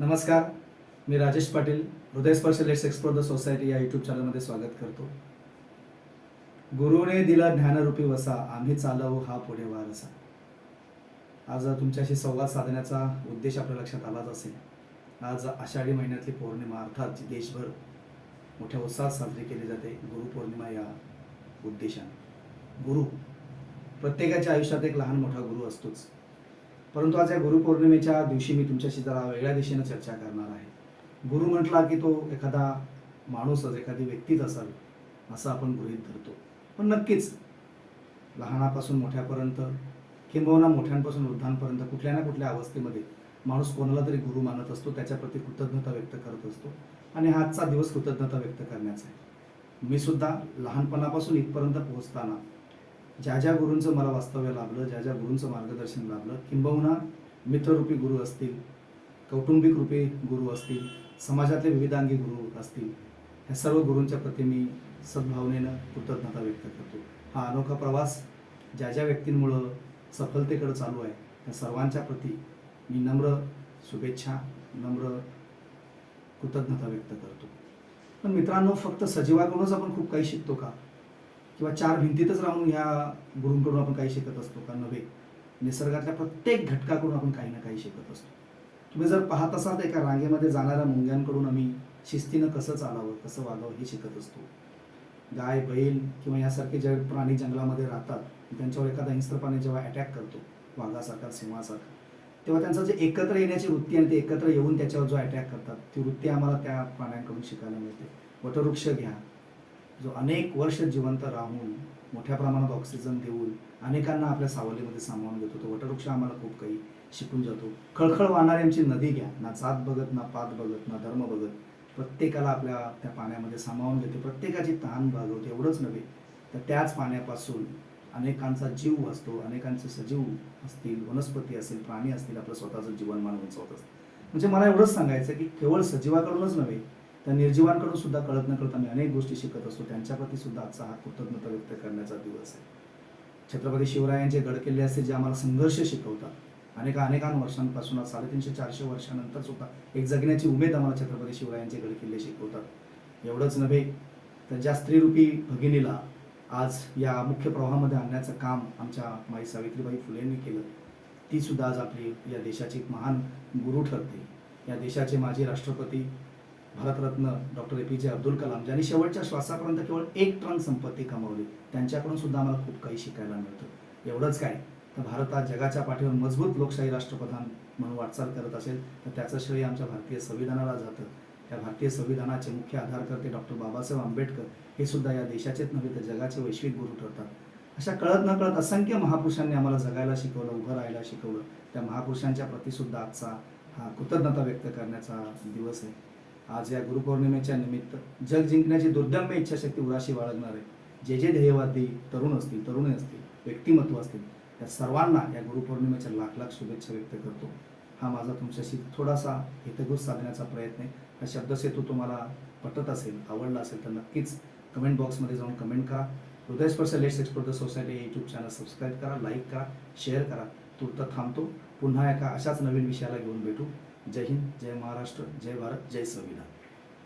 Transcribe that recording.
नमस्कार मी Rajesh Patil Hrudayasparsh let's explore the society या YouTube चॅनलमध्ये स्वागत करतो. गुरुने दिला ज्ञानरूपी वसा आम्ही चालवू हा पुढे वारसा. आज तुमच्याशी संवाद साधण्याचा उद्देश आपल्या लक्षात आलाच असेल आज आषाढी महिन्यातली पौर्णिमा अर्थात जी देशभर मोठ्या उत्साहात साजरी केली जाते गुरुपौर्णिमा या उद्देशाने. गुरु प्रत्येकाच्या आयुष्यात एक लहान मोठा गुरु असतोच. परंतु आज या गुरुपौर्णिमेच्या दिवशी मी तुमच्याशी जरा वेगळ्या दिशेनं चर्चा करणार आहे. गुरु म्हटला की तो एखादा माणूसच एखादी व्यक्तीच असाल असं आपण गृहीत धरतो. पण नक्कीच लहानापासून मोठ्यापर्यंत किंबहुना मोठ्यांपासून वृद्धांपर्यंत कुठल्या ना कुठल्या अवस्थेमध्ये माणूस कोणाला तरी गुरु मानत असतो त्याच्याप्रती कृतज्ञता व्यक्त करत असतो. आणि हा आजचा दिवस कृतज्ञता व्यक्त करण्याचा आहे. मी सुद्धा लहानपणापासून इथपर्यंत पोहोचताना ज्या ज्या गुरूंचं मला वास्तव्य लाभलं ज्या ज्या गुरूंचं मार्गदर्शन लाभलं किंबहुना मित्ररूपी गुरु असतील कौटुंबिक रूपी गुरु असतील समाजातले विविधांगी गुरु असतील ह्या सर्व गुरूंच्या प्रती मी सद्भावनेनं कृतज्ञता व्यक्त करतो. हा अनोखा प्रवास ज्या ज्या व्यक्तींमुळं सफलतेकडे चालू आहे त्या सर्वांच्या प्रती मी नम्र शुभेच्छा नम्र कृतज्ञता व्यक्त करतो. पण मित्रांनो फक्त सजीवाकडूनच आपण खूप काही शिकतो का? किंवा चार भिंतीतच राहून ह्या गुरूंकडून आपण काही शिकत असतो का नव्हे? निसर्गातल्या प्रत्येक घटकाकडून आपण काही ना काही शिकत असतो. तुम्ही जर पाहत असाल तर एका रांगेमध्ये जाणाऱ्या मुंग्यांकडून आम्ही शिस्तीनं कसं चालावं कसं वागावं हे शिकत असतो. गाय बैल किंवा यासारखे जे प्राणी जंगलामध्ये राहतात त्यांच्यावर एखादा हिंस्त्रपाने जेव्हा अटॅक करतो वाघासारखा सिंहासारखा तेव्हा त्यांचं जे एकत्र येण्याची वृत्ती आणि ते एकत्र येऊन त्याच्यावर जो अटॅक करतात ती वृत्ती आम्हाला त्या प्राण्यांकडून शिकायला मिळते. वटवृक्ष घ्या जो अनेक वर्ष जिवंत राहून मोठ्या प्रमाणात ऑक्सिजन देऊन अनेकांना आपल्या सावलीमध्ये सामावून घेतो. तो वटवृक्ष आम्हाला खूप काही शिकून जातो. खळखळ वाहणारी आमची नदी घ्या. ना जात बघत ना पात बघत ना धर्म बघत. प्रत्येकाला आपल्या त्या पाण्यामध्ये सामावून घेते. प्रत्येकाची तहान भागवते. एवढंच नव्हे तर त्याच पाण्यापासून अनेकांचा जीव असतो अनेकांचे सजीव असतील वनस्पती असतील प्राणी असतील आपलं स्वतःचं जीवनमान उंचवत असतं. म्हणजे मला एवढंच सांगायचं की केवळ सजीवाकडूनच नव्हे तर निर्जीवांकडून सुद्धा कळत न कळत आम्ही अनेक गोष्टी शिकत असतो. त्यांच्याप्रती सुद्धा आजचा हा कृतज्ञता व्यक्त करण्याचा दिवस आहे. छत्रपती शिवरायांचे गडकिल्ले असते जे आम्हाला संघर्ष शिकवतात. अनेक अनेकान वर्षांपासून आज साडेतीनशे चारशे वर्षानंतर सुद्धा एक जगण्याची उमेद आम्हाला छत्रपती शिवरायांचे गडकिल्ले शिकवतात. एवढंच नव्हे तर ज्या स्त्रीरूपी भगिनीला आज या मुख्य प्रवाहामध्ये आणण्याचं काम आमच्या माई सावित्रीबाई फुलेंनी केलं ती सुद्धा आज आपली या देशाची महान गुरु ठरते. या देशाचे माजी राष्ट्रपती भारतरत्न डॉक्टर ए पी जे अब्दुल कलाम ज्यांनी शेवटच्या श्वासापर्यंत केवळ एक टन संपत्ती कमावली त्यांच्याकडून सुद्धा आम्हाला खूप काही शिकायला मिळतं. एवढंच काय तर भारत आज जगाच्या पाठीवर मजबूत लोकशाही राष्ट्रप्रधान म्हणून वाटचाल करत असेल तर त्याचं श्रेय आमच्या भारतीय संविधानाला जातं. त्या भारतीय संविधानाचे मुख्य आधारकर्ते डॉक्टर बाबासाहेब आंबेडकर हे सुद्धा या देशाचेच नव्हे तर जगाचे वैश्विक गुरु ठरतात. अशा कळत न कळत असंख्य महापुरुषांनी आम्हाला जगायला शिकवलं उभं राहायला शिकवलं. त्या महापुरुषांच्या प्रती सुद्धा आजचा हा कृतज्ञता व्यक्त करण्याचा दिवस आहे. आज या गुरुपौर्णिमेच्या निमित्त जग जिंकण्याची दुर्दम्य इच्छाशक्ती उराशी बाळगणारे जे जे ध्येयवादी तरुण असतील तरुणी असतील व्यक्तिमत्व असतील त्या सर्वांना या गुरुपौर्णिमेच्या लाख लाख शुभेच्छा व्यक्त करतो. हा माझा तुमच्याशी थोडासा हितगुज साधण्याचा प्रयत्न आहे. हा शब्दसेतू तुम्हाला पटत असेल आवडला असेल तर नक्कीच कमेंट बॉक्समध्ये जाऊन कमेंट करा. Hrudayasparsh let's export the society YouTube channel subscribe करा लाईक करा शेअर करा. तूर्त थांबतो. पुन्हा एका अशाच नवीन विषयाला घेऊन भेटू. जय हिंद जय महाराष्ट्र जय भारत जय संविधान.